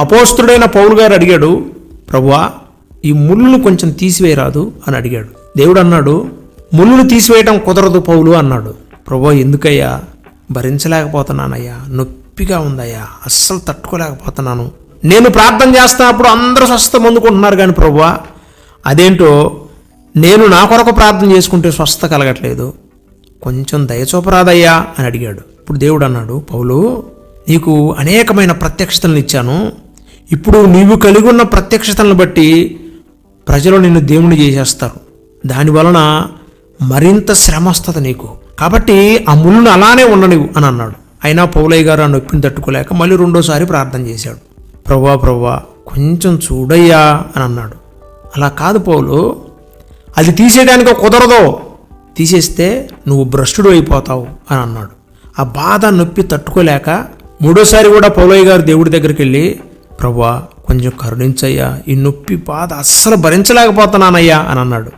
అపోస్తుడైన పౌలు గారు అడిగాడు ప్రభువా ఈ ముళ్ళును కొంచెం తీసివేయరాదు? అని అడిగాడు. దేవుడు అన్నాడు ముళ్ళును తీసివేయటం కుదరదు పౌలు అన్నాడు. ప్రభు ఎందుకయ్యా? భరించలేకపోతున్నానయ్యా. నొప్పిగా ఉందయ్యా. అస్సలు తట్టుకోలేకపోతున్నాను. నేను ప్రార్థన చేస్తున్నప్పుడు అందరూ స్వస్థ పొందుకుంటున్నారు కానీ ప్రభువా అదేంటో నేను నా కొరకు ప్రార్థన చేసుకుంటే స్వస్థ కలగట్లేదు. కొంచెం దయచూపరాదయ్యా అని అడిగాడు. ఇప్పుడు దేవుడు అన్నాడు పౌలు నీకు అనేకమైన ప్రత్యక్షతలను ఇచ్చాను. ఇప్పుడు నీవు కలిగి ఉన్న ప్రత్యక్షతలను బట్టి ప్రజలు నిన్ను దేవుని చేసేస్తారు. దాని వలన మరింత శ్రమ వస్తుంది నీకు. కాబట్టి ఆ ముళ్ళును అలానే ఉండనివు అని అన్నాడు. అయినా పౌలయ్య గారు ఆ నొప్పిని తట్టుకోలేక మళ్ళీ రెండోసారి ప్రార్థన చేశాడు. ప్రవ్వా ప్రవ్వా కొంచెం చూడయ్యా అని అన్నాడు. అలా కాదు పౌలు. అది తీసేయడానికి కుదరదు. తీసేస్తే నువ్వు భ్రష్టుడు అయిపోతావు అని అన్నాడు. ఆ బాధ నొప్పి తట్టుకోలేక మూడోసారి కూడా పౌలయ్య గారు దేవుడి దగ్గరికి వెళ్ళి ప్రభా కొంచెం కరుణించయ్యా. ఈ నొప్పి బాధ అస్సలు భరించలేకపోతున్నానయ్యా అని అన్నాడు.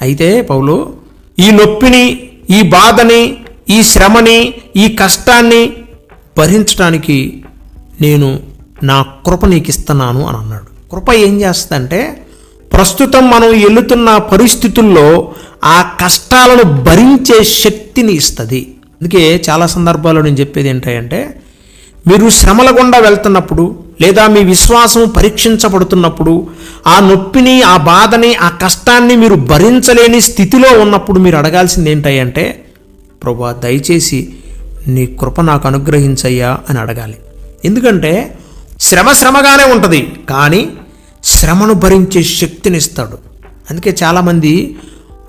అయితే పౌలు ఈ నొప్పిని ఈ బాధని ఈ శ్రమని ఈ కష్టాన్ని భరించడానికి నేను నా కృప నీకు ఇస్తున్నాను అని అన్నాడు. కృప ఏం చేస్తుందంటే ప్రస్తుతం మనం వెళుతున్న పరిస్థితుల్లో ఆ కష్టాలను భరించే శక్తిని ఇస్తుంది. అందుకే చాలా సందర్భాల్లో నేను చెప్పేది ఏంటంటే మీరు శ్రమల గుండా వెళ్తున్నప్పుడు లేదా మీ విశ్వాసం పరీక్షించబడుతున్నప్పుడు ఆ నొప్పిని ఆ బాధని ఆ కష్టాన్ని మీరు భరించలేని స్థితిలో ఉన్నప్పుడు మీరు అడగాల్సింది ఏంటంటే ప్రభా దయచేసి నీ కృప నాకు అనుగ్రహించయ్యా అని అడగాలి. ఎందుకంటే శ్రమ శ్రమగానే ఉంటుంది కానీ శ్రమను భరించే శక్తిని ఇస్తాడు. అందుకే చాలామంది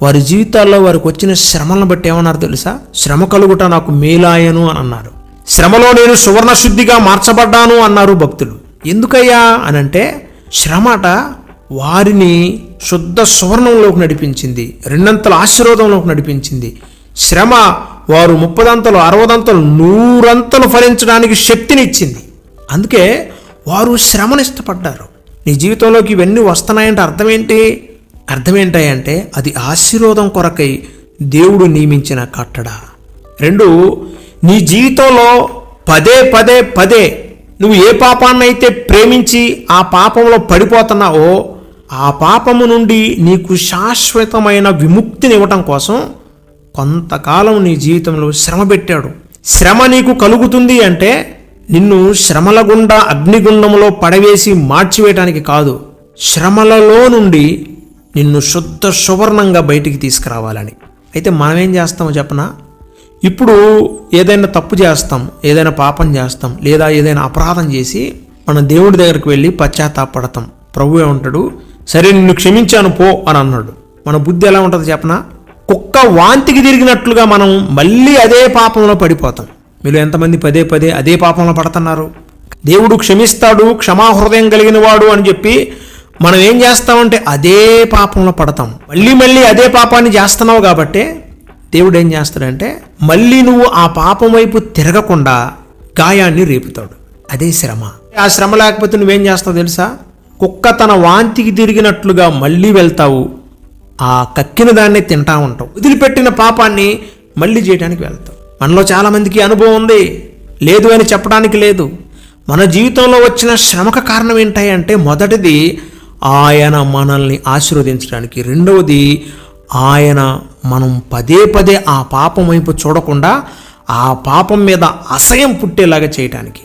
వారి జీవితాల్లో వారికి వచ్చిన శ్రమలను బట్టి ఏమన్నారు తెలుసా? శ్రమ కలుగుట నాకు మేలాయను అని అన్నారు. శ్రమలో నేను సువర్ణ శుద్ధిగా మార్చబడ్డాను అన్నారు భక్తులు. ఎందుకయ్యా అని అంటే శ్రమట వారిని శుద్ధ సువర్ణంలోకి నడిపించింది రెండంతల ఆశీర్వాదంలోకి నడిపించింది. శ్రమ వారు ముప్పదంతలు అరవదంతలు నూరంతలు ఫలించడానికి శక్తిని ఇచ్చింది అందుకే వారు శ్రమను ఇష్టపడ్డారు నీ జీవితంలోకి ఇవన్నీ వస్తున్నాయంటే అర్థం ఏంటి అది ఆశీర్వాదం కొరకై దేవుడు నియమించిన కట్టడ. రెండు నీ జీవితంలో పదే పదే పదే నువ్వు ఏ పాపాన్నైతే ప్రేమించి ఆ పాపంలో పడిపోతున్నావో ఆ పాపము నుండి నీకు శాశ్వతమైన విముక్తిని ఇవ్వటం కోసం కొంతకాలం నీ జీవితంలో శ్రమ పెట్టాడు. శ్రమ నీకు కలుగుతుంది అంటే నిన్ను శ్రమల గుండా అగ్నిగుండంలో పడవేసి మార్చివేయటానికి కాదు శ్రమలలో నుండి నిన్ను శుద్ధ సువర్ణంగా బయటికి తీసుకురావాలని. అయితే మనం ఏం చేస్తామో చెప్పనా? ఇప్పుడు ఏదైనా తప్పు చేస్తాం ఏదైనా పాపం చేస్తాం లేదా ఏదైనా అపరాధం చేసి మన దేవుడి దగ్గరికి వెళ్ళి పశ్చాత్తాపడతాం. ప్రభు ఏమంటాడు? సరే నిన్ను క్షమించాను పో అని అన్నాడు. మన బుద్ధి ఎలా ఉంటుంది చెప్పనా? కుక్క వాంతికి తిరిగినట్లుగా మనం మళ్ళీ అదే పాపంలో పడిపోతాం. మీరు ఎంతమంది పదే పదే అదే పాపంలో పడుతున్నారు? దేవుడు క్షమిస్తాడు క్షమాహృదయం కలిగిన వాడు అని చెప్పి మనం ఏం చేస్తామంటే అదే పాపంలో పడతాం. మళ్ళీ మళ్ళీ అదే పాపాన్ని చేస్తున్నావు కాబట్టి దేవుడు ఏం చేస్తాడంటే మళ్ళీ నువ్వు ఆ పాపం వైపు తిరగకుండా గాయాన్ని రేపుతాడు. అదే శ్రమ. ఆ శ్రమ లేకపోతే నువ్వేం చేస్తావు తెలుసా? కుక్క తన వాంతికి తిరిగినట్లుగా మళ్ళీ వెళ్తావు. ఆ కక్కిన దాన్ని తింటా ఉంటావు. వదిలిపెట్టిన పాపాన్ని మళ్ళీ చేయడానికి వెళ్తావు. మనలో చాలామందికి అనుభవం ఉంది. లేదు అని చెప్పడానికి లేదు. మన జీవితంలో వచ్చిన శ్రమక కారణం ఏంటంటే మొదటిది ఆయన మనల్ని ఆశీర్వదించడానికి. రెండవది ఆయన మనం పదే పదే ఆ పాపం వైపు చూడకుండా ఆ పాపం మీద అసహ్యం పుట్టేలాగా చేయటానికి.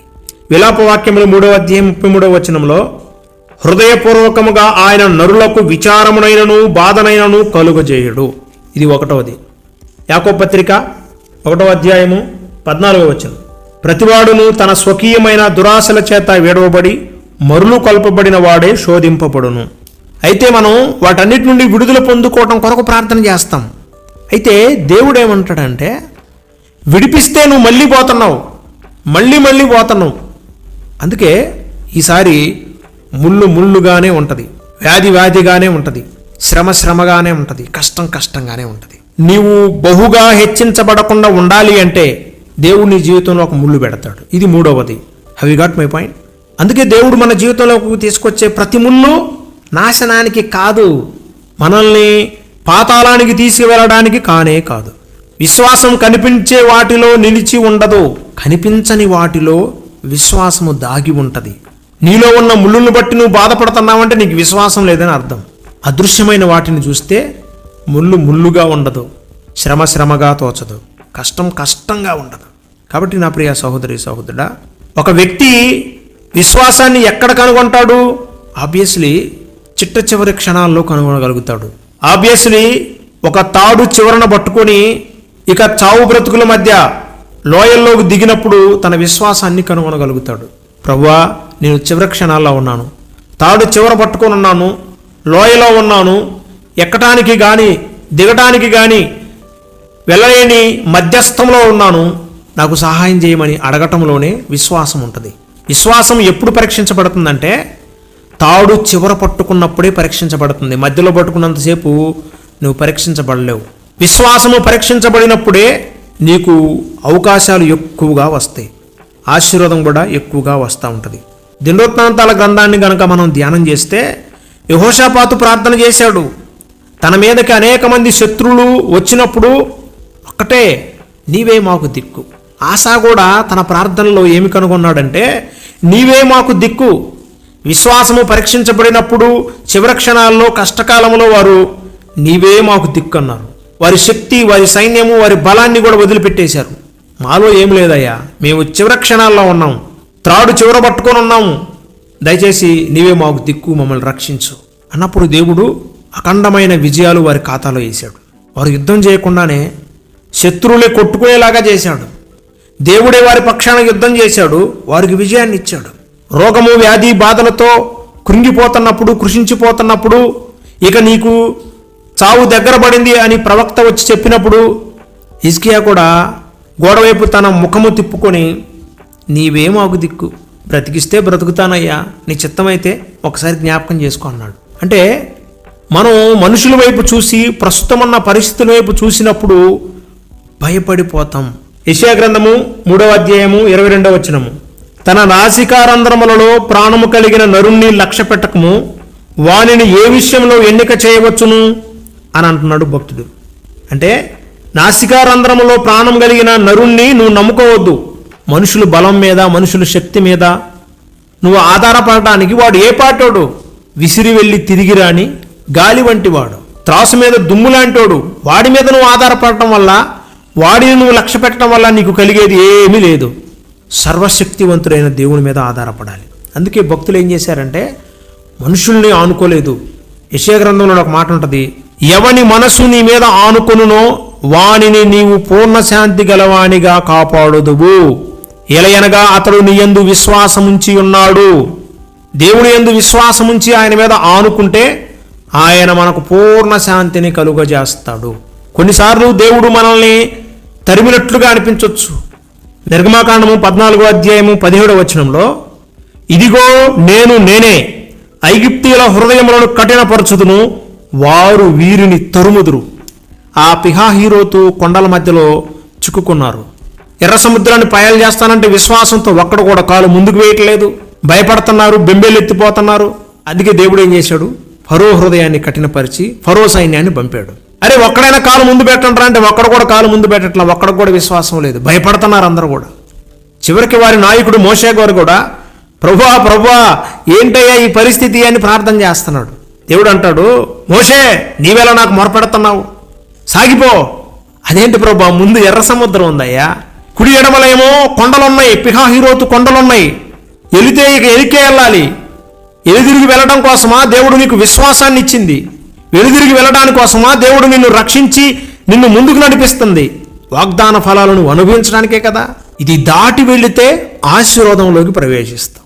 విలాప వాక్యములు మూడవ అధ్యాయం ముప్పై మూడవ వచనంలో హృదయపూర్వకముగా ఆయన నరులకు విచారమునైనను బాధనైనను కలుగజేయుడు. ఇది ఒకటవది. యాకో పత్రిక ఒకటవ అధ్యాయము పద్నాలుగవ వచనం. ప్రతివాడును తన స్వకీయమైన దురాశల చేత వేడవబడి మరులు కొల్పబడిన వాడే శోధింపబడును. అయితే మనం వాటన్నిటి నుండి విడుదల పొందుకోవటం కొరకు ప్రార్థన చేస్తాం. అయితే దేవుడు ఏమంటాడంటే విడిపిస్తే నువ్వు మళ్ళీ పోతున్నావు మళ్ళీ మళ్ళీ పోతున్నావు. అందుకే ఈసారి ముళ్ళు ముళ్ళుగానే ఉంటుంది వ్యాధి వ్యాధిగానే ఉంటుంది శ్రమ శ్రమగానే ఉంటుంది కష్టం కష్టంగానే ఉంటుంది. నీవు బహుగా హెచ్చించబడకుండా ఉండాలి అంటే దేవుడు నీ జీవితంలో ఒక ముళ్ళు పెడతాడు. ఇది మూడవది. Have you got my point అందుకే దేవుడు మన జీవితంలోకి తీసుకొచ్చే ప్రతి ముళ్ళు నాశనానికి కాదు మనల్ని పాతాళానికి తీసుకువెళ్ళడానికి కానే కాదు. విశ్వాసం కనిపించే వాటిలో నిలిచి ఉండదు కనిపించని వాటిలో విశ్వాసము దాగి ఉంటుంది. నీలో ఉన్న ముళ్ళును బట్టి నువ్వు బాధపడుతున్నావంటే నీకు విశ్వాసం లేదని అర్థం. అదృశ్యమైన వాటిని చూస్తే ముళ్ళు ముళ్ళుగా ఉండదు శ్రమ శ్రమగా తోచదు కష్టం కష్టంగా ఉండదు. కాబట్టి నా ప్రియ సహోదరి సహోదరుడా ఒక వ్యక్తి విశ్వాసాన్ని ఎక్కడ కనుగొంటాడు? ఆబ్వియస్లీ చిట్ట చివరి క్షణాల్లో కనుగొనగలుగుతాడు. ఆబ్వియస్లీ ఒక తాడు చివరన పట్టుకొని ఇక చావు బ్రతుకుల మధ్య లోయల్లోకి దిగినప్పుడు తన విశ్వాసాన్ని కనుగొనగలుగుతాడు. ప్రవ్వా నేను చివరి క్షణాల్లో ఉన్నాను. తాడు చివర పట్టుకొని ఉన్నాను. లోయలో ఉన్నాను. ఎక్కటానికి కానీ దిగటానికి కానీ వెళ్ళలేని మధ్యస్థంలో ఉన్నాను. నాకు సహాయం చేయమని అడగటంలోనే విశ్వాసం ఉంటుంది. విశ్వాసం ఎప్పుడు పరీక్షించబడుతుందంటే తాడు చివర పట్టుకున్నప్పుడే పరీక్షించబడుతుంది. మధ్యలో పట్టుకున్నంతసేపు నువ్వు పరీక్షించబడలేవు. విశ్వాసము పరీక్షించబడినప్పుడే నీకు అవకాశాలు ఎక్కువగా వస్తాయి. ఆశీర్వాదం కూడా ఎక్కువగా వస్తూ ఉంటుంది. దినోత్నాంతాల గ్రంథాన్ని గనక మనం ధ్యానం చేస్తే యహోషాపాతు ప్రార్థన చేశాడు. తన మీదకి అనేక మంది శత్రువులు వచ్చినప్పుడు ఒక్కటే నీవే మాకు దిక్కు. ఆశా కూడా తన ప్రార్థనలో ఏమి కనుగొన్నాడంటే నీవే మాకు దిక్కు. విశ్వాసము పరీక్షించబడినప్పుడు చివరి క్షణాల్లో కష్టకాలంలో వారు నీవే మాకు దిక్కన్నారు. వారి శక్తి వారి సైన్యము వారి బలాన్ని కూడా వదిలిపెట్టేశారు. మాలో ఏం లేదయ్యా. మేము చివరి క్షణాల్లో ఉన్నాం త్రాడు చివర పట్టుకొని ఉన్నాము. దయచేసి నీవే మాకు దిక్కు మమ్మల్ని రక్షించు. అన్నప్పుడు దేవుడు అఖండమైన విజయాలు వారి ఖాతాలో వేశాడు. వారు యుద్ధం చేయకుండానే శత్రువులే కొట్టుకునేలాగా చేశాడు. దేవుడే వారి పక్షాన యుద్ధం చేశాడు. వారికి విజయాన్ని ఇచ్చాడు. రోగము వ్యాధి బాధలతో కృంగిపోతున్నప్పుడు కృషించిపోతున్నప్పుడు ఇక నీకు చావు దగ్గర పడింది అని ప్రవక్త వచ్చి చెప్పినప్పుడు హిజ్కియా కూడా గోడవైపు తన ముఖము తిప్పుకొని నీవే దిక్కు బ్రతికిస్తే బ్రతుకుతానయ్యా. నీ చిత్తమైతే ఒకసారి జ్ఞాపకం చేసుకో అన్నాడు. అంటే మనం మనుషుల వైపు చూసి ప్రస్తుతం ఉన్న పరిస్థితుల వైపు చూసినప్పుడు భయపడిపోతాం. యెషయా గ్రంథము మూడవ అధ్యాయము ఇరవై రెండవ వచనము. తన నాసికారంధ్రములలో ప్రాణము కలిగిన నరుణ్ణి లక్ష్య పెట్టకము వానిని ఏ విషయంలో ఎన్నిక చేయవచ్చును? అని అంటున్నాడు భక్తుడు. అంటే నాసికారంధ్రములో ప్రాణం కలిగిన నరుణ్ణి నువ్వు నమ్ముకోవద్దు. మనుషులు బలం మీద మనుషుల శక్తి మీద నువ్వు ఆధారపడటానికి వాడు ఏ పాటోడు? విసిరి వెళ్ళి తిరిగి రాని గాలి వంటి వాడు. త్రాసు మీద దుమ్ము లాంటోడు. వాడి మీద నువ్వు ఆధారపడటం వల్ల వాడిని నువ్వు లక్ష్య పెట్టడం వల్ల నీకు కలిగేది ఏమీ లేదు. సర్వశక్తివంతుడైన దేవుని మీద ఆధారపడాలి. అందుకే భక్తులు ఏం చేశారంటే మనుషుల్ని ఆనుకోలేదు. యశయగ్రంథంలో ఒక మాట ఉంటుంది ఎవని మనసు నీ మీద ఆనుకొనునో వానిని నీవు పూర్ణ శాంతి గలవానిగా కాపాడుదువు. ఎలయనగా అతడు నీ ఎందు విశ్వాసముంచి ఉన్నాడు. దేవుని ఎందు విశ్వాసముంచి ఆయన మీద ఆనుకుంటే ఆయన మనకు పూర్ణ శాంతిని కలుగజేస్తాడు. కొన్నిసార్లు దేవుడు మనల్ని తరిమినట్లుగా అనిపించవచ్చు నిర్గమాకాండము పద్నాలుగో అధ్యాయము పదిహేడో వచనంలో ఇదిగో నేను నేనే ఐగిప్తీయుల హృదయములను కఠినపరచుదును వారు వీరిని తరుముదురు. ఆ పిహాహీరోతు కొండల మధ్యలో చిక్కుకున్నారు. ఎర్ర సముద్రాన్ని పాయలు చేస్తానంటే విశ్వాసంతో ఒక్కడు కూడా కాలు ముందుకు వేయట్లేదు. భయపడుతున్నారు బెంబేలెత్తిపోతున్నారు అందుకే దేవుడు ఏం చేశాడు? ఫరో హృదయాన్ని కఠినపరిచి ఫరో సైన్యాన్ని పంపాడు. అరే ఒక్కడైనా కాలు ముందు పెట్టంటారా అంటే ఒక్కడు కూడా కాలు ముందు పెట్టట్లా. ఒక్కడికి కూడా విశ్వాసం లేదు. భయపడుతున్నారు అందరూ కూడా. చివరికి వారి నాయకుడు మోషే గారు కూడా ప్రభువా ప్రభువా ఏంటయ్యా ఈ పరిస్థితి? అని ప్రార్థన చేస్తున్నాడు. దేవుడు అంటాడు మోషే నీవేలా నాకు మొరపెడుతున్నావు. సాగిపో. అదేంటి ప్రభా ముందు ఎర్ర సముద్రం ఉందయ్యా. కుడి ఎడమలేమో కొండలున్నాయి. పిహాహీరోతు కొండలున్నాయి. ఎలితే ఇక ఎలికే వెళ్ళాలి. ఎలుదిరిగి వెళ్ళడం కోసమా దేవుడు నీకు విశ్వాసాన్ని ఇచ్చింది వెలుదిరిగి వెళ్ళడానికి కోసమా దేవుడు నిన్ను రక్షించి నిన్ను ముందుకు నడిపిస్తుంది? వాగ్దాన ఫలాలను అనుభవించడానికే కదా? ఇది దాటి వెళితే ఆశీర్వాదంలోకి ప్రవేశిస్తాం.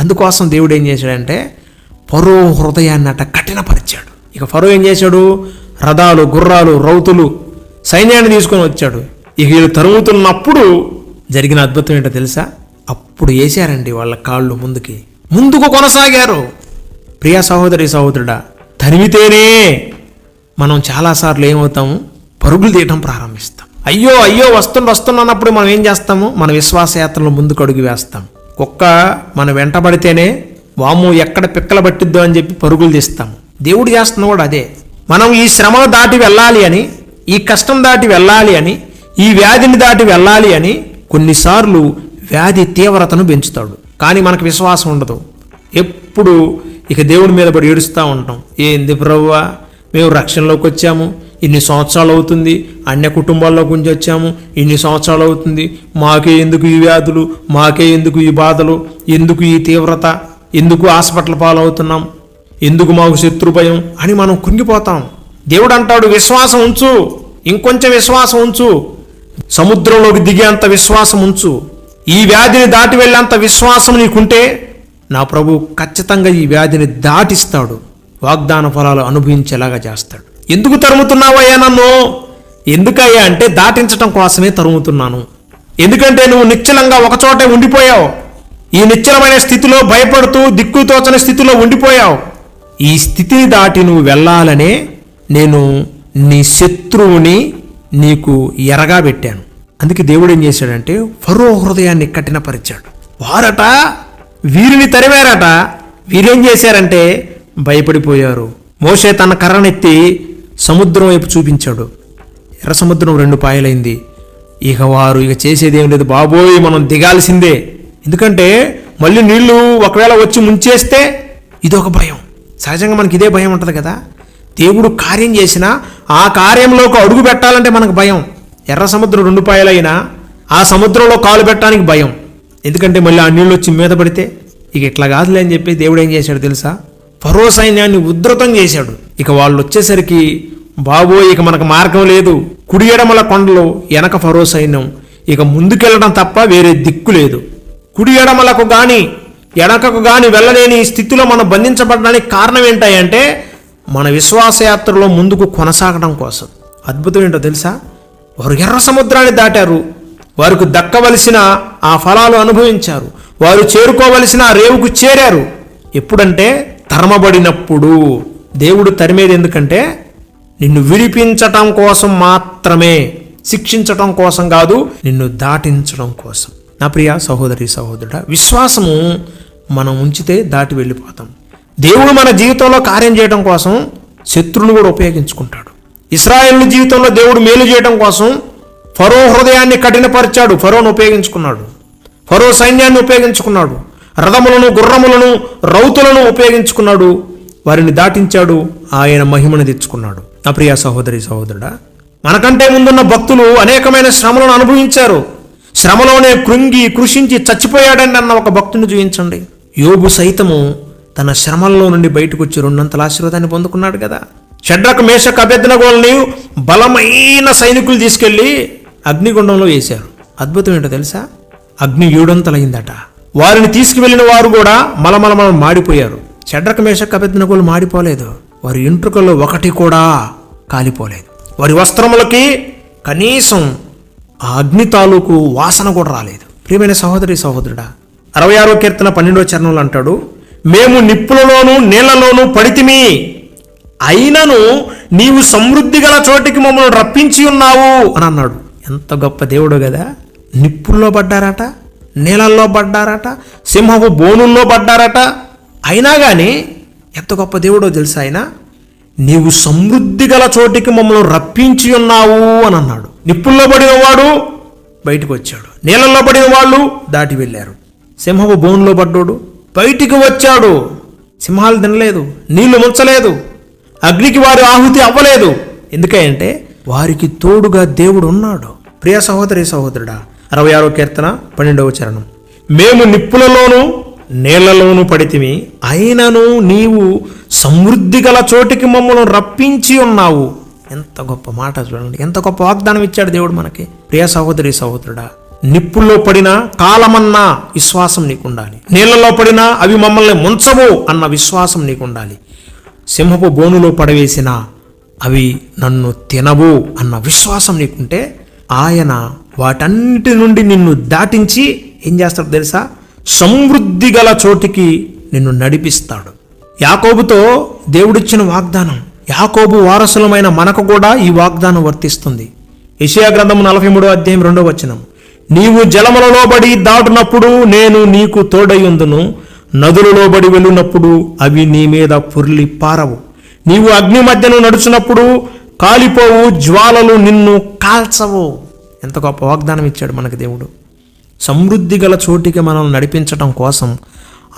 అందుకోసం దేవుడు ఏం చేశాడంటే పరో హృదయాన్ని అట కఠినపరిచాడు. ఇక ఫరో ఏం చేశాడు? రథాలు గుర్రాలు రౌతులు సైన్యాన్ని తీసుకొని వచ్చాడు. ఇక వీళ్ళు తరుగుతున్నప్పుడు జరిగిన అద్భుతం ఏంటో తెలుసా? అప్పుడు వేశారండి వాళ్ళ కాళ్ళు ముందుకి. ముందుకు కొనసాగారు. ప్రియా సహోదరి సహోదరుడా తరిమితేనే మనం చాలాసార్లు ఏమవుతాము? పరుగులు తీయటం ప్రారంభిస్తాం. అయ్యో అయ్యో వస్తుండ వస్తున్నప్పుడు మనం ఏం చేస్తాము? మన విశ్వాసయాత్రలో ముందుకు అడుగు వేస్తాం. కుక్క మన వెంటబడితేనే వాము ఎక్కడ పిక్కల పట్టిద్దో అని చెప్పి పరుగులు తీస్తాం. దేవుడు చేస్తున్న కూడా అదే. మనం ఈ శ్రమను దాటి వెళ్ళాలి అని ఈ కష్టం దాటి వెళ్ళాలి అని ఈ వ్యాధిని దాటి వెళ్ళాలి అని కొన్నిసార్లు వ్యాధి తీవ్రతను పెంచుతాడు. కానీ మనకు విశ్వాసం ఉండదు. ఎప్పుడు ఇక దేవుడి మీద పడి ఏడుస్తూ ఉంటాం. ఏంది ప్రవ్వా మేము రక్షణలోకి వచ్చాము. ఇన్ని సంవత్సరాలు అవుతుంది. అన్య కుటుంబాల్లో గురించి వచ్చాము. ఇన్ని సంవత్సరాలు అవుతుంది. మాకే ఎందుకు ఈ వ్యాధులు? మాకే ఎందుకు ఈ బాధలు? ఎందుకు ఈ తీవ్రత? ఎందుకు హాస్పిటల్ పాలవుతున్నాం? ఎందుకు మాకు శత్రు భయం? అని మనం కుంగిపోతాం. దేవుడు అంటాడు విశ్వాసం ఉంచు. ఇంకొంచెం విశ్వాసం ఉంచు. సముద్రంలోకి దిగేంత విశ్వాసం ఉంచు. ఈ వ్యాధిని దాటి వెళ్ళేంత విశ్వాసం నీకుంటే నా ప్రభు ఖచ్చితంగా ఈ వ్యాధిని దాటిస్తాడు. వాగ్దాన ఫలాలు అనుభవించేలాగా చేస్తాడు. ఎందుకు తరుముతున్నావయ్యా నన్ను? ఎందుకయ్యా అంటే దాటించటం కోసమే తరుముతున్నాను. ఎందుకంటే నువ్వు నిశ్చలంగా ఒకచోటే ఉండిపోయావు. ఈ నిశ్చలమైన స్థితిలో భయపడుతూ దిక్కుతోచని స్థితిలో ఉండిపోయావు. ఈ స్థితిని దాటి నువ్వు వెళ్ళాలనే నేను నీ శత్రువుని నీకు ఎరగా పెట్టాను అందుకే దేవుడు ఏం చేశాడంటే ఫరో హృదయాన్ని కఠినపరిచాడు. వారట వీరిని తరివారట వీరేం చేశారంటే భయపడిపోయారు. మోషే తన కర్రనెత్తి సముద్రం వైపు చూపించాడు. ఎర్ర సముద్రం రెండు పాయలైంది. ఇక వారు ఇక చేసేదేం లేదు బాబోయ్ మనం దిగాల్సిందే. ఎందుకంటే మళ్ళీ నీళ్ళు ఒకవేళ వచ్చి ముంచేస్తే ఇదొక భయం. సహజంగా మనకి ఇదే భయం ఉంటుంది కదా. దేవుడు కార్యం చేసినా ఆ కార్యంలోకి అడుగు పెట్టాలంటే మనకు భయం. ఎర్ర సముద్రం రెండు పాయలైనా ఆ సముద్రంలో కాలు పెట్టడానికి భయం. ఎందుకంటే మళ్ళీ ఆ నీళ్ళు వచ్చి మీద పడితే ఇక ఇట్లా కాదులే అని చెప్పి దేవుడు ఏం చేశాడు తెలుసా? ఫరో సైన్యాన్ని ఉధృతం చేశాడు. ఇక వాళ్ళు వచ్చేసరికి బాబో ఇక మనకు మార్గం లేదు. కుడి ఎడమల కొండలు వెనక ఫరో సైన్యం. ఇక ముందుకెళ్ళడం తప్ప వేరే దిక్కు లేదు. కుడి ఎడమలకు గాని ఎనకకు గాని వెళ్ళలేని ఈ స్థితిలో మనం బంధించబడడానికి కారణం ఏంటంటే మన విశ్వాసయాత్రలో ముందుకు కొనసాగడం కోసం. అద్భుతం ఏంటో తెలుసా? వారు ఎర్ర సముద్రాన్ని దాటారు. వారికి దక్కవలసిన ఆ ఫలాలు అనుభవించారు. వారు చేరుకోవలసిన ఆ రేవుకు చేరారు. ఎప్పుడంటే తరమబడినప్పుడు. దేవుడు తరిమేది ఎందుకంటే నిన్ను విడిపించటం కోసం మాత్రమే శిక్షించటం కోసం కాదు నిన్ను దాటించడం కోసం. నా ప్రియ సహోదరి సహోదరుడ విశ్వాసము మనం ఉంచితే దాటి వెళ్ళిపోతాం. దేవుడు మన జీవితంలో కార్యం చేయడం కోసం శత్రువును కూడా ఉపయోగించుకుంటాడు. ఇస్రాయేల్ జీవితంలో దేవుడు మేలు చేయడం కోసం ఫరో హృదయాన్ని కఠినపరిచాడు ఫరోను ఉపయోగించుకున్నాడు. ఫరో సైన్యాన్ని ఉపయోగించుకున్నాడు. రథములను గుర్రములను రౌతులను ఉపయోగించుకున్నాడు. వారిని దాటించాడు ఆయన మహిమను తెచ్చుకున్నాడు. నా ప్రియ సహోదరి సహోదరుడా మనకంటే ముందున్న భక్తులు అనేకమైన శ్రమలను అనుభవించారు. శ్రమలోనే కృంగి కృషించి చచ్చిపోయాడండి అన్న ఒక భక్తుని చూపించండి. యోబు సైతము తన శ్రమల్లో నుండి బయటకు వచ్చి రెండంతల ఆశీర్వాదాన్ని పొందుకున్నాడు కదా. షడ్రక మేషక అభ్యర్థనగోళ్ళని బలమైన సైనికులు తీసుకెళ్ళి అగ్నిగుండంలో వేశారు. అద్భుతం ఏంటో తెలుసా? అగ్ని ఏడంతలైందట వారిని తీసుకువెళ్ళిన వారు కూడా మలమలమల మాడిపోయారు. చెడ్రక మేషక అభ్యర్థనగోళ్ళు మాడిపోలేదు. వారి ఇంట్రుకల్లో ఒకటి కూడా కాలిపోలేదు. వారి వస్త్రములకి కనీసం ఆ అగ్ని తాలూకు వాసన కూడా రాలేదు. ప్రియమైన సహోదరి సహోదరుడా అరవై ఆరో కీర్తన పన్నెండో చరణంలో అంటాడు మేము నిప్పులలోను నీళ్ళలోనూ పడితిమి. అయినను నీవు సమృద్ధి గల చోటికి మమ్మల్ని రప్పించి ఉన్నావు అని అన్నాడు. ఎంత గొప్ప దేవుడు కదా. నిప్పుల్లో పడ్డారట నీళ్ళల్లో పడ్డారట సింహపు బోనుల్లో పడ్డారట. అయినా కానీ ఎంత గొప్ప దేవుడో తెలుసా ఆయన? నీవు సమృద్ధి గల చోటికి మమ్మల్ని రప్పించి ఉన్నావు అని అన్నాడు. నిప్పుల్లో పడినవాడు బయటకు వచ్చాడు. నీళ్ళల్లో పడిన వాళ్ళు దాటి వెళ్ళారు. సింహపు బోన్లో పడ్డాడు. బయటికి వచ్చాడు. సింహాలు తినలేదు నీళ్ళు ముంచలేదు అగ్నికి వారి ఆహుతి అవ్వలేదు. ఎందుకంటే వారికి తోడుగా దేవుడు ఉన్నాడు. ప్రియ సహోదరి సహోదరుడా అరవై ఆరో కీర్తన పన్నెండవ చరణం. మేము నిప్పులలోను నీళ్ళలోను పడితిమి అయినను నీవు సమృద్ధి గల చోటికి మమ్మల్ని రప్పించి ఉన్నావు. ఎంత గొప్ప మాట చూడండి ఎంత గొప్ప వాగ్దానం ఇచ్చాడు దేవుడు మనకి. ప్రియ సహోదరి సహోదరుడా నిప్పుల్లో పడిన కాలమన్నా విశ్వాసం నీకుండాలి. నీళ్ళలో పడినా అవి మమ్మల్ని ముంచవు అన్న విశ్వాసం నీకుండాలి. సింహపు బోనులో పడవేసిన అవి నన్ను తినవు అన్న విశ్వాసం నీకుంటే ఆయన వాటన్నిటి నుండి నిన్ను దాటించి ఏం చేస్తాడు తెలుసా? సమృద్ధి గల చోటికి నిన్ను నడిపిస్తాడు. యాకోబుతో దేవుడిచ్చిన వాగ్దానం యాకోబు వారసులమైన మనకు కూడా ఈ వాగ్దానం వర్తిస్తుంది. యెషయా గ్రంథం నలభై మూడో అధ్యాయం రెండో వచనం నీవు జలములలో బడి దాటునప్పుడు నేను నీకు తోడయ్యుందును నదులలో బడి వెళ్ళినప్పుడు అవి నీ మీద పుర్లి పారవు. నీవు అగ్ని మధ్యను నడుచున్నప్పుడు కాలిపోవు జ్వాలలు నిన్ను కాల్చవు. ఎంత గొప్ప వాగ్దానం ఇచ్చాడు మనకు దేవుడు. సమృద్ధి గల చోటికి మనల్ని నడిపించటం కోసం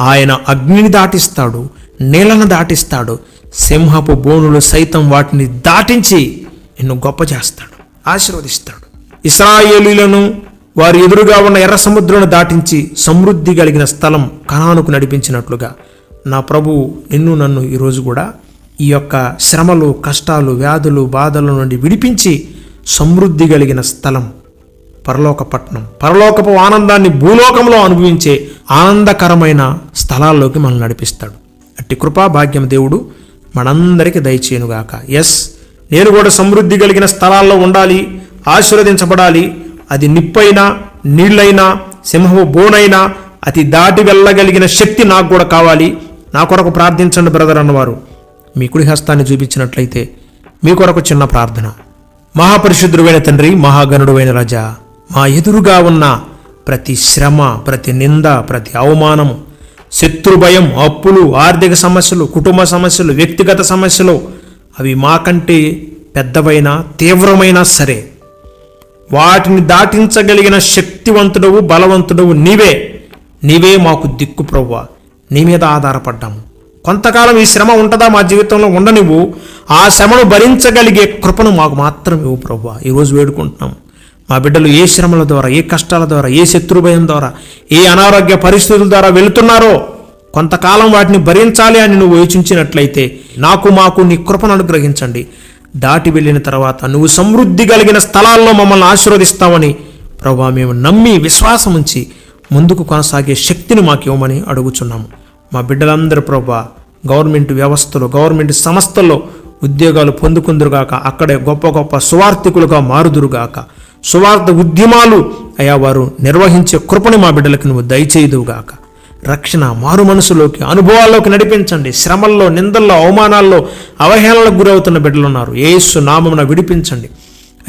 ఆయన అగ్నిని దాటిస్తాడు నీళ్ళను దాటిస్తాడు సింహపు బోనులు సైతం వాటిని దాటించి నిన్ను గొప్ప చేస్తాడు ఆశీర్వదిస్తాడు. ఇస్రాయేలీలను వారి ఎదురుగా ఉన్న ఎర్ర సముద్రాన్ని దాటించి సమృద్ధి కలిగిన స్థలం కణానుకు నడిపించినట్లుగా నా ప్రభువు నిన్ను నన్ను ఈరోజు కూడా ఈ యొక్క శ్రమలు కష్టాలు వ్యాధులు బాధల నుండి విడిపించి సమృద్ధి కలిగిన స్థలం పరలోక పట్టణం. పరలోకపు ఆనందాన్ని భూలోకంలో అనుభవించే ఆనందకరమైన స్థలాల్లోకి మనల్ని నడిపిస్తాడు. అట్టి కృపా భాగ్యం దేవుడు మనందరికీ దయచేయునుగాక. ఎస్ నేను కూడా సమృద్ధి కలిగిన స్థలాల్లో ఉండాలి ఆశీర్వదించబడాలి. అది నిప్పైనా నీళ్ళైనా సింహము బోనైనా అతి దాటి వెళ్ళగలిగిన శక్తి నాకు కూడా కావాలి. నా కొరకు ప్రార్థించండి బ్రదర్ అన్నవారు. మీ కుడి హస్తాన్ని చూపించినట్లయితే మీ కొరకు చిన్న ప్రార్థన. మహాపరిశుద్ధుడైన తండ్రి మహాగణుడువైన రాజా మా ఎదురుగా ఉన్న ప్రతి శ్రమ ప్రతి నింద ప్రతి అవమానము శత్రు భయం అప్పులు ఆర్థిక సమస్యలు కుటుంబ సమస్యలు వ్యక్తిగత సమస్యలు అవి మాకంటే పెద్దవైనా తీవ్రమైనా సరే. వాటిని దాటించగలిగిన శక్తివంతుడవు బలవంతుడవు నీవే. నీవే మాకు దిక్కు ప్రవ్వ. నీ మీద ఆధారపడ్డాము. కొంతకాలం ఈ శ్రమ ఉంటుందా మా జీవితంలో ఉండనివ్వు ఆ శ్రమను భరించగలిగే కృపను మాకు మాత్రం ఇవ్వు ప్రభు ఈరోజు వేడుకుంటున్నాం. మా బిడ్డలు ఏ శ్రమల ద్వారా ఏ కష్టాల ద్వారా ఏ శత్రుభయం ద్వారా ఏ అనారోగ్య పరిస్థితుల ద్వారా వెళుతున్నారో కొంతకాలం వాటిని భరించాలి అని నువ్వు యోచించినట్లయితే నాకు మాకు నీ కృపను అనుగ్రహించండి. దాటి వెళ్ళిన తర్వాత నువ్వు సమృద్ధి కలిగిన స్థలాల్లో మమ్మల్ని ఆశీర్వదిస్తావని ప్రభా మేము నమ్మి విశ్వాసం ఉంచి ముందుకు కొనసాగే శక్తిని మాకు ఇవ్వమని అడుగుచున్నాము. మా బిడ్డలందరూ ప్రభా గవర్నమెంట్ వ్యవస్థలో గవర్నమెంట్ సంస్థల్లో ఉద్యోగాలు పొందుకుందురుగాక అక్కడే గొప్ప గొప్ప సువార్థికులుగా మారుదురుగాక. సువార్థ ఉద్యమాలు అయా వారు నిర్వహించే కృపని మా బిడ్డలకు నువ్వు దయచేయదువుగాక. రక్షణ మారు మనసులోకి అనుభవాల్లోకి నడిపించండి. శ్రమల్లో నిందల్లో అవమానాల్లో అవహేళనకు గురవుతున్న బిడ్డలు ఉన్నారు ఏసు నామమున విడిపించండి.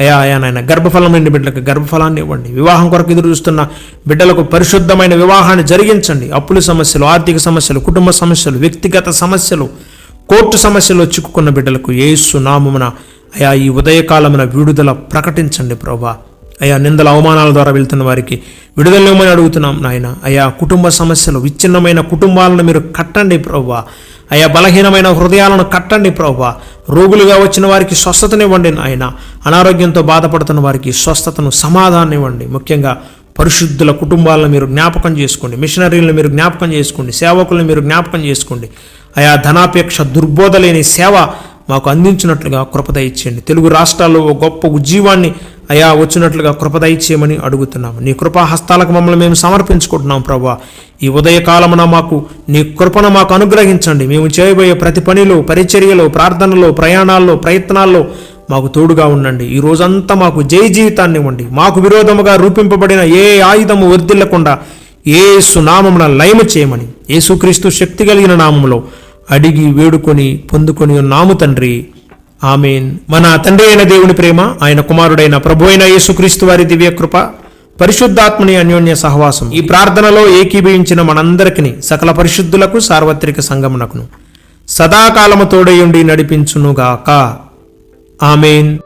అయా అయా నాయన గర్భఫలం లేని బిడ్డలకు గర్భఫలాన్ని ఇవ్వండి. వివాహం కొరకు ఎదురు చూస్తున్న బిడ్డలకు పరిశుద్ధమైన వివాహాన్ని జరిగించండి. అప్పుల సమస్యలు ఆర్థిక సమస్యలు కుటుంబ సమస్యలు వ్యక్తిగత సమస్యలు కోర్టు సమస్యలు చిక్కుకున్న బిడ్డలకు ఏసు నామమున అయా ఈ ఉదయకాలమున విడుదల ప్రకటించండి ప్రభా. అయా నిందల అవమానాల ద్వారా వెళ్తున్న వారికి విడుదలమని అడుగుతున్నాం నాయన. అయా కుటుంబ సమస్యలు విచ్ఛిన్నమైన కుటుంబాలను మీరు కట్టండి ప్రభా. అయ్యా బలహీనమైన హృదయాలను కట్టండి ప్రభా. రోగులుగా వచ్చిన వారికి స్వస్థతనివ్వండి ఆయన అనారోగ్యంతో బాధపడుతున్న వారికి స్వస్థతను సమాధానం ఇవ్వండి ముఖ్యంగా పరిశుద్ధుల కుటుంబాలను మీరు జ్ఞాపకం చేసుకోండి. మిషనరీలను మీరు జ్ఞాపకం చేసుకోండి. సేవకులను మీరు జ్ఞాపకం చేసుకోండి. ఆయా ధనాపేక్ష దుర్బోధ లేని సేవ మాకు అందించినట్లుగా కృపద ఇచ్చేయండి. తెలుగు రాష్ట్రాల్లో ఓ గొప్ప ఉజ్జీవాన్ని అయా వచ్చినట్లుగా కృపదయచేయమని అడుగుతున్నాము నీ కృపాహస్తాలకు మమ్మల్ని మేము సమర్పించుకుంటున్నాం ప్రభా. ఈ ఉదయకాలమున మాకు నీ కృపను మాకు అనుగ్రహించండి. మేము చేయబోయే ప్రతి పనిలో పరిచర్యలో ప్రార్థనలో ప్రయాణాల్లో ప్రయత్నాల్లో మాకు తోడుగా ఉండండి. ఈ రోజంతా మాకు జయ జీవితాన్ని ఇవ్వండి. మాకు విరోధముగా రూపింపబడిన ఏ ఆయుధము వర్దిల్లకుండా ఏసు నామమున లయము చేయమని యేసుక్రీస్తు శక్తి కలిగిన నామములో అడిగి వేడుకొని పొందుకొని నాము తండ్రి. ఆమెన్. మన తండ్రి అయిన దేవుని ప్రేమ ఆయన కుమారుడైన ప్రభు అయిన యేసుక్రీస్తు వారి దివ్య కృప పరిశుద్ధాత్మని అన్యోన్య సహవాసం ఈ ప్రార్థనలో ఏకీభవించిన మనందరికీ సకల పరిశుద్ధులకు సార్వత్రిక సంగమునకును. సదాకాలము తోడయుండి నడిపించునుగాక. ఆమెన్.